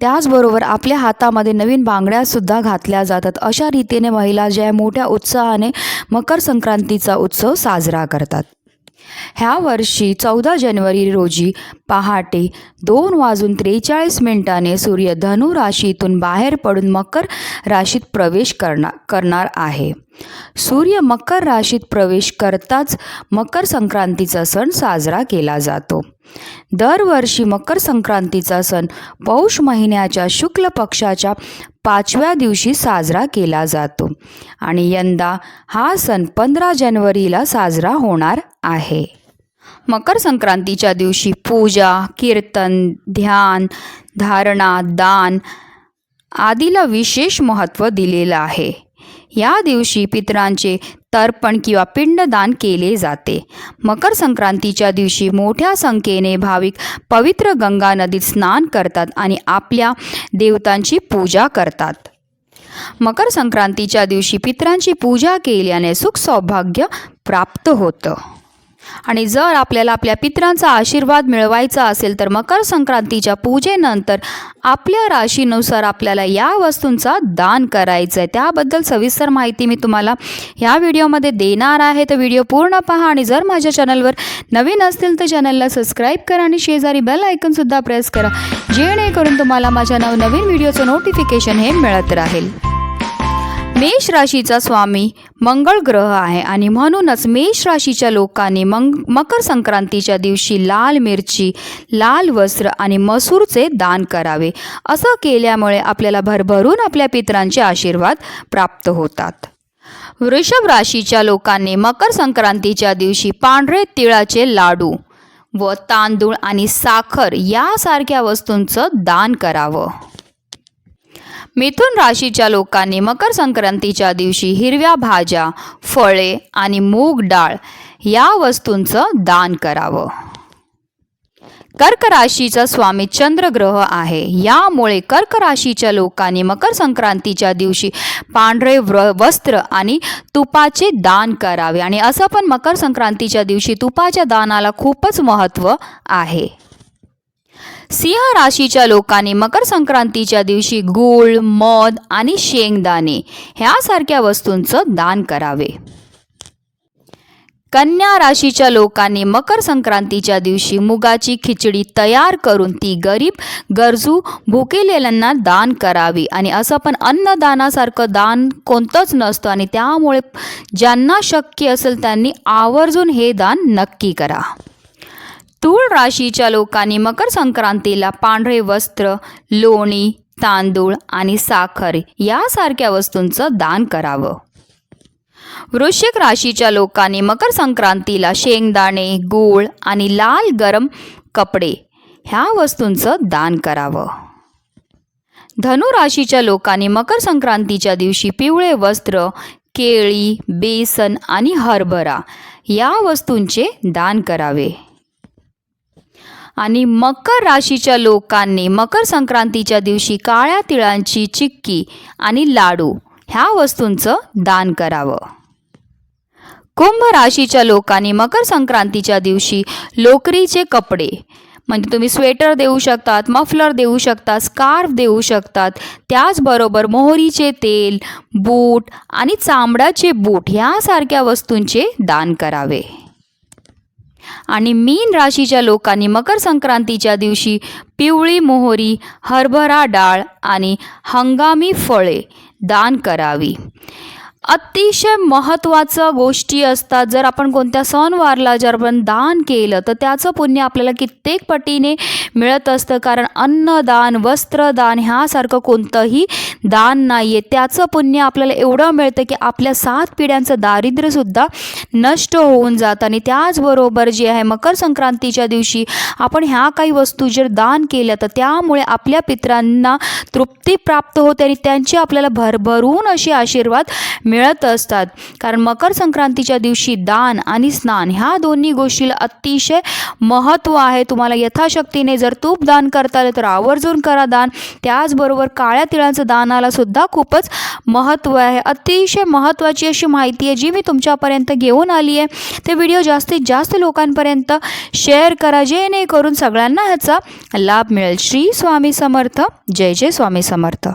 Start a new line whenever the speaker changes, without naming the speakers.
त्याचबरोबर आपल्या हातामध्ये नवीन बांगड्यासुद्धा घातल्या जातात. अशा रीतीने महिला ज्या मोठ्या उत्साहाने मकर संक्रांतीचा उत्सव साजरा करतात. ह्या वर्षी चौदा जानेवारी रोजी पहाटे दोन वाजून त्रेचाळीस मिनिटाने सूर्य धनु राशीतून बाहेर पडून मकर राशीत प्रवेश करणार करणार आहे. सूर्य मकर राशीत प्रवेश करताच मकर संक्रांतीचा सण साजरा केला जातो. दरवर्षी मकर संक्रांतीचा सण पौष महिन्याच्या शुक्ल पक्षाच्या पाचव्या दिवशी साजरा केला जातो आणि यंदा हा सण पंधरा जानेवारीला साजरा होणार आहे. मकर संक्रांतीच्या दिवशी पूजा कीर्तन ध्यान धारणा दान आदीला विशेष महत्त्व दिलेलं आहे. या दिवशी पितरांचे तर्पण किंवा पिंडदान केले जाते. मकर संक्रांतीच्या दिवशी मोठ्या संख्येने भाविक पवित्र गंगा नदीत स्नान करतात आणि आपल्या देवतांची पूजा करतात. मकर संक्रांतीच्या दिवशी पितरांची पूजा केल्याने सुख सौभाग्य प्राप्त होतं. आणि जर आपल्याला आपल्या पितरांचा आशीर्वाद मिळवायचा असेल तर मकर संक्रांतीच्या पूजेनंतर आपल्या राशीनुसार आपल्याला या वस्तूंचा दान करायचं आहे त्याबद्दल सविस्तर माहिती मी तुम्हाला ह्या व्हिडिओमध्ये देणार आहे. तर व्हिडिओ पूर्ण पहा आणि जर माझ्या चॅनलवर नवीन असतील तर चॅनलला सबस्क्राईब करा आणि शेजारी बेल आयकनसुद्धा प्रेस करा जेणेकरून तुम्हाला माझ्या नवनवीन व्हिडिओचं नोटिफिकेशन हे मिळत राहील. मेष राशीचा स्वामी मंगळ ग्रह आहे आणि म्हणूनच मेष राशीच्या लोकांनी मंग मकर संक्रांतीच्या दिवशी लाल मिरची लाल वस्त्र आणि मसूरचे दान करावे. असं केल्यामुळे आपल्याला भरभरून आपल्या पितरांचे आशीर्वाद प्राप्त होतात. वृषभ राशीच्या लोकांनी मकर संक्रांतीच्या दिवशी पांढरे तिळाचे लाडू व तांदूळ आणि साखर यासारख्या वस्तूंचं दान करावं. मिथुन राशीच्या लोकांनी मकर संक्रांतीच्या दिवशी हिरव्या भाज्या फळे आणि मूग डाळ या वस्तूंचं दान करावं. कर्क राशीचा स्वामी चंद्रग्रह आहे. यामुळे कर्क राशीच्या लोकांनी मकर संक्रांतीच्या दिवशी पांढरे व्र वस्त्र आणि तुपाचे दान करावे. आणि असं पण मकर संक्रांतीच्या दिवशी तुपाच्या दानाला खूपच महत्त्व आहे. सिंह राशीच्या लोकांनी मकर संक्रांतीच्या दिवशी गूळ मध आणि शेंगदाणे ह्यासारख्या वस्तूंचं दान करावे. कन्या राशीच्या लोकांनी मकर संक्रांतीच्या दिवशी मुगाची खिचडी तयार करून ती गरीब गरजू भुकेलेल्यांना दान करावी आणि असं पण अन्नदानासारखं दान कोणतंच नसतं आणि त्यामुळे ज्यांना शक्य असेल त्यांनी आवर्जून हे दान नक्की करा. तूळ राशीच्या लोकांनी मकर संक्रांतीला पांढरे वस्त्र लोणी तांदूळ आणि साखर यासारख्या वस्तूंचं दान करावं. वृश्चिक राशीच्या लोकांनी मकर संक्रांतीला शेंगदाणे गूळ आणि लाल गरम कपडे ह्या वस्तूंचं दान करावं. धनु राशीच्या लोकांनी मकर संक्रांतीच्या दिवशी पिवळे वस्त्र केळी बेसन आणि हरभरा या वस्तूंचे दान करावे. आणि मकर राशीच्या लोकांनी मकर संक्रांतीच्या दिवशी काळ्या तिळांची चिक्की आणि लाडू ह्या वस्तूंचं दान करावं. कुंभ राशीच्या लोकांनी मकर संक्रांतीच्या दिवशी लोकरीचे कपडे म्हणजे तुम्ही स्वेटर देऊ शकतात मफलर देऊ शकतात स्कार्फ देऊ शकतात त्याचबरोबर मोहरीचे तेल बूट आणि चामड्याचे बूट ह्यासारख्या वस्तूंचे दान करावे. आणि मीन राशीच्या लोकांनी मकर संक्रांतीच्या दिवशी पिवळी मोहरी हरभरा डाळ आणि हंगामी फळे दान करावी. अतिशय महत्त्वाचं गोष्टी असतात. जर आपण कोणत्या सणवारला जर आपण दान केलं तर त्याचं पुण्य आपल्याला कित्येक पटीने मिळत असतं. कारण अन्नदान वस्त्रदान ह्यासारखं कोणतंही दान नाही आहे त्याचं पुण्य आपल्याला एवढं मिळतं की आपल्या सात पिढ्यांचं दारिद्र्यसुद्धा नष्ट होऊन जातं. आणि त्याचबरोबर जे आहे मकर संक्रांतीच्या दिवशी आपण ह्या काही वस्तू जर दान केल्या तर त्यामुळे आपल्या पितरांना तृप्ती प्राप्त होते आणि त्यांची आपल्याला भरभरून असे आशीर्वाद मिळ मिळत असतात. कारण मकर संक्रांतीच्या दिवशी दान आणि स्नान ह्या दोन्ही गोष्टीला अतिशय महत्त्व आहे. तुम्हाला यथाशक्तीने जर तूप दान करता आलं तर आवर्जून करा दान. त्याचबरोबर काळ्या तिळांचं दानाला सुद्धा खूपच महत्त्व आहे. अतिशय महत्त्वाची अशी माहिती आहे जी मी तुमच्यापर्यंत घेऊन आली आहे ते व्हिडिओ जास्तीत जास्त लोकांपर्यंत शेअर करा. जेणेकरून सगळ्यांना ह्याचा लाभ मिळेल. श्री स्वामी समर्थ. जय जय स्वामी समर्थ.